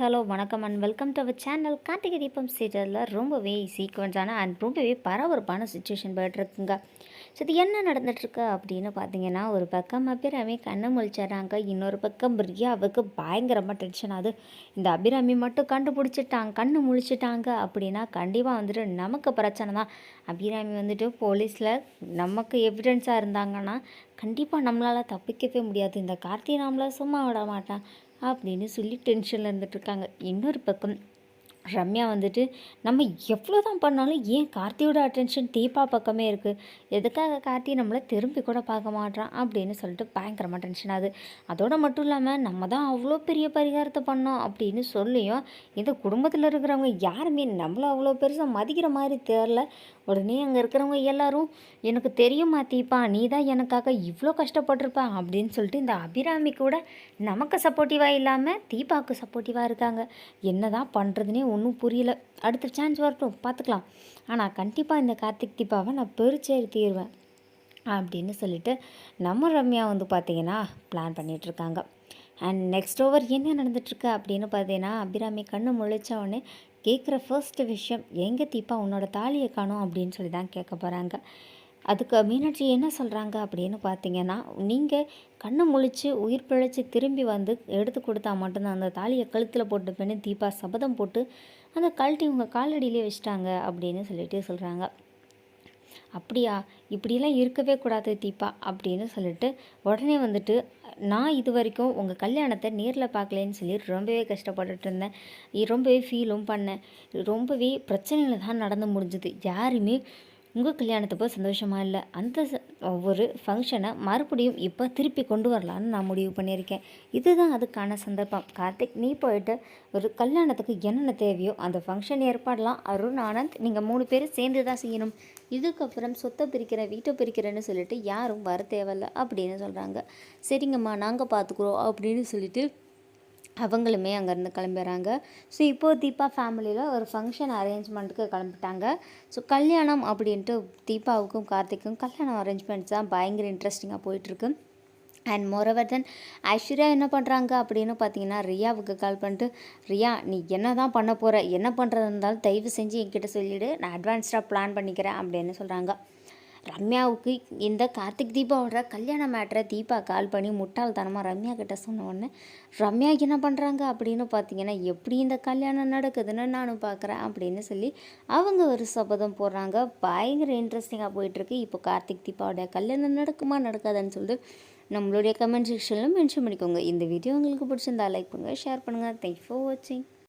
Hello வணக்கம் and welcome to our channel. Karthigai Deepam சீரியலில் ரொம்பவே சீக்வன்ஸான அண்ட் ரொம்பவே பரபரப்பான சுச்சுவேஷன் போயிட்டுருக்குங்க. ஸோ இது என்ன நடந்துட்டுருக்கு அப்படின்னு பார்த்தீங்கன்னா ஒரு பக்கம் அபிராமி கண்ணை முழிச்சிடுறாங்க இன்னொரு பக்கம் ரியாவுக்கு பயங்கரமாக டென்ஷன் ஆகுது இந்த அபிராமி மட்டும் கண்டுபிடிச்சிட்டாங்க கண்ணு முழிச்சிட்டாங்க அப்படின்னா கண்டிப்பாக வந்துட்டு நமக்கு பிரச்சனை தான். அபிராமி வந்துட்டு போலீஸில் நமக்கு எவிடன்ஸாக இருந்தாங்கன்னா கண்டிப்பாக நம்மளால் தப்பிக்கவே முடியாது. இந்த கார்த்தி நம்மளை சும்மா விட மாட்டான். அப்படின்னு சொல்லி டென்ஷனில் இருந்துகிட்ருக்காங்க இன்னொரு பக்கம் ரம்யா வந்துட்டு நம்ம எவ்வளோ தான் பண்ணாலும் ஏன் கார்த்தியோட அட்டென்ஷன் தீபா பக்கமே இருக்குது எதுக்காக கார்த்தி நம்மளை திரும்பி கூட பார்க்க மாட்டான் அப்படின்னு சொல்லிட்டு பயங்கரமாக டென்ஷன் ஆகுது. அதோடு மட்டும் இல்லாமல் நம்ம தான் அவ்வளோ பெரிய பரிகாரத்தை பண்ணோம் அப்படின்னு சொல்லியும் இந்த குடும்பத்தில் இருக்கிறவங்க யாருமே நம்மளை அவ்வளோ பெருசாக மதிக்கிற மாதிரி தெரில உடனே அங்கே இருக்கிறவங்க எல்லாரும் எனக்கு தெரியுமா தீபா நீ தான் எனக்காக இவ்வளோ கஷ்டப்பட்டிருப்பா அப்படின்னு சொல்லிட்டு இந்த அபிராமி கூட நமக்கு சப்போர்ட்டிவாக இல்லாமல் தீபாவுக்கு சப்போர்ட்டிவாக இருக்காங்க. என்ன தான் பண்ணுறதுனே ஒன்றும் புரியல. அடுத்த சான்ஸ் வரட்டும் பார்த்துக்கலாம். ஆனால் கண்டிப்பாக இந்த கார்த்திக் தீபாவை நான் பெருச்சேரி தீருவேன் அப்படின்னு சொல்லிட்டு நம்ம ரம்யா வந்து பார்த்திங்கன்னா பிளான் பண்ணிகிட்ருக்காங்க அண்ட் நெக்ஸ்ட் ஓவர் என்ன நடந்துட்டுருக்கு அப்படின்னு பார்த்தீங்கன்னா அபிராமி கண்ணு முழிச்ச உடனே கேட்குற ஃபர்ஸ்ட் விஷயம் எங்கே தீப்பா உன்னோட தாலியை காணும் அப்படின்னு சொல்லி தான் கேட்க போகிறாங்க அதுக்கு மீனாட்சி என்ன சொல்கிறாங்க அப்படின்னு பார்த்தீங்கன்னா நீங்கள் கண்ணை முழிச்சு உயிர் பிழைச்சி திரும்பி வந்து எடுத்து கொடுத்தா மட்டும்தான் அந்த தாலியை கழுத்தில் போட்டு பின்னு தீபா சபதம் போட்டு அந்த கழட்டி உங்கள் காலடியிலே வச்சிட்டாங்க அப்படின்னு சொல்லிட்டு சொல்கிறாங்க அப்படியா? இப்படிலாம் இருக்கவே கூடாது தீபா அப்படின்னு சொல்லிட்டு உடனே வந்துட்டு நான் இது வரைக்கும் உங்கள் கல்யாணத்தை நேரில் பார்க்கலேன்னு சொல்லி ரொம்பவே கஷ்டப்பட்டுட்டு இருந்தேன். ரொம்பவே ஃபீலும் பண்ணேன். ரொம்பவே பிரச்சனையில் தான் நடந்து முடிஞ்சுது. யாருமே உங்கள் கல்யாணத்துப்போ சந்தோஷமாக இல்லை? அந்த ஒரு ஃபங்க்ஷனை மறுபடியும் இப்போ திருப்பி கொண்டு வரலான்னு நான் முடிவு பண்ணியிருக்கேன். இதுதான் அதுக்கான சந்தர்ப்பம். கார்த்திக் நீ போயிட்டு ஒரு கல்யாணத்துக்கு என்னென்ன தேவையோ அந்த ஃபங்க்ஷன் ஏற்பாடெலாம் அருண் ஆனந்த் நீங்கள் மூணு பேரும் சேர்ந்து தான் செய்யணும். இதுக்கப்புறம் சொத்தை பிரிக்கிறேன் வீட்டை பிரிக்கிறேன்னு சொல்லிட்டு யாரும் வர தேவையில்ல அப்படின்னு சொல்கிறாங்க சரிங்கம்மா நாங்கள் பார்த்துக்குறோம் அப்படின்னு சொல்லிட்டு அவங்களுமே அங்கேருந்து கிளம்பிடுறாங்க ஸோ இப்போது தீபா ஃபேமிலியில் ஒரு ஃபங்க்ஷன் அரேஞ்ச்மெண்ட்டுக்கு கிளம்பிட்டாங்க. ஸோ கல்யாணம் அப்படின்ட்டு தீபாவுக்கும் கார்த்திக்கும் கல்யாணம் அரேஞ்ச்மெண்ட்ஸ் தான் பயங்கர இன்ட்ரெஸ்டிங்காக போயிட்டுருக்கு. அண்ட் மோரவர் தென் ஐஸ்வர்யா என்ன பண்ணுறாங்க அப்படின்னு பார்த்தீங்கன்னா ரியாவுக்கு கால் பண்ணிட்டு ரியா நீ என்ன தான் பண்ண போகிற என்ன பண்ணுறது இருந்தாலும் தயவு செஞ்சு என்கிட்ட சொல்லிவிடு நான் அட்வான்ஸ்டாக பிளான் பண்ணிக்கிறேன் அப்படின்னு சொல்கிறாங்க ரம்யாவுக்கு இந்த கார்த்திக் தீபாவோட கல்யாண மேட்ரை தீபா கால் பண்ணி முட்டாள்தனமாக ரம்யா கிட்ட சொன்ன உடனே ரம்யா என்ன பண்ணுறாங்க அப்படின்னு பார்த்தீங்கன்னா எப்படி இந்த கல்யாணம் நடக்குதுன்னு நானும் பார்க்குறேன் அப்படின்னு சொல்லி அவங்க ஒரு சபதம் போடுறாங்க. பயங்கர இன்ட்ரெஸ்டிங்காக போயிட்டுருக்கு. இப்போ கார்த்திக் தீபாவோட கல்யாணம் நடக்குமா நடக்காதுன்னு சொல்லிட்டு நம்மளுடைய கமெண்ட் செக்ஷனில் மென்ஷன் பண்ணிக்கோங்க. இந்த வீடியோ உங்களுக்கு பிடிச்சிருந்தா லைக் பண்ணுங்கள் ஷேர் பண்ணுங்கள் தேங்க்ஸ் ஃபார் வாட்சிங்